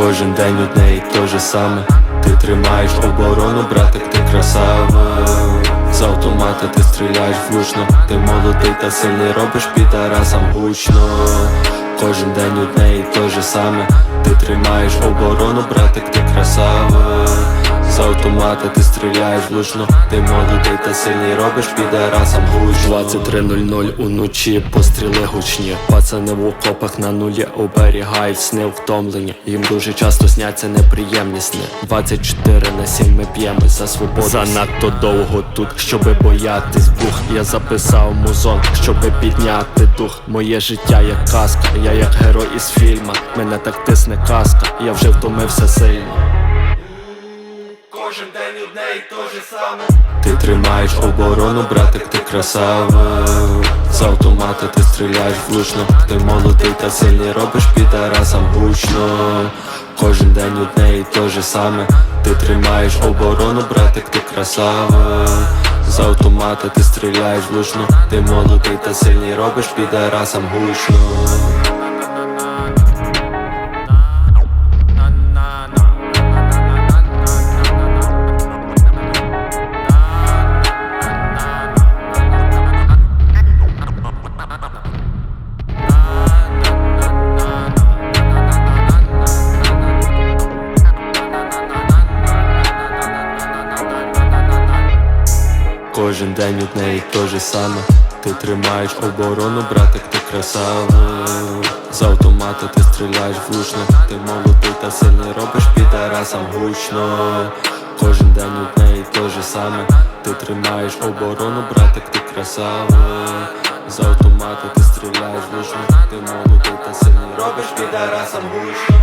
Кожен день одне і то же саме. Ти тримаєш оборону, братик, ти красава З автомата ти стріляєш влучно. Ти молодий та сильний робиш підарасам гучно. Кожен день одне і то же саме. Ти тримаєш оборону, братик, ти красава з автомата ти стріляєш влучно Ти молодий та сильний робиш підарасам гучно. 23.00 уночі постріли гучні. Пацани в окопах на нулі оберігають сни втомлені. Їм дуже часто сняться неприємні сни. 24 на 7 ми п'ємо за свободу. Занадто довго тут, щоби боятись бух. Я записав музон, щоби підняти дух. Моє життя як казка, я як герой із фільма. Мене так тисне казка, я вже втомився сильно Кожен день одне і те же саме. Ти тримаєш оборону, братик, ти красава. З автомата ти стріляєш влучно. Ти молодий та сильний робиш підарасам гучно. Кожен день одне і те же саме. Ти тримаєш оборону, братик, ти красава. З автомата ти стріляєш влучно. Ти молодий та сильний робиш підарасам гучно Кожен день одне і те же саме. Ти тримаєш оборону, братик, ти красава З автомата ти стріляєш влучно Ти молодий та сильний робиш підарасам гучно. Кожен день одне і те же саме. Ти тримаєш оборону, братик, ти красава З автомата ти стріляєш влучно Ти молодий та сильний робиш підарасам гучно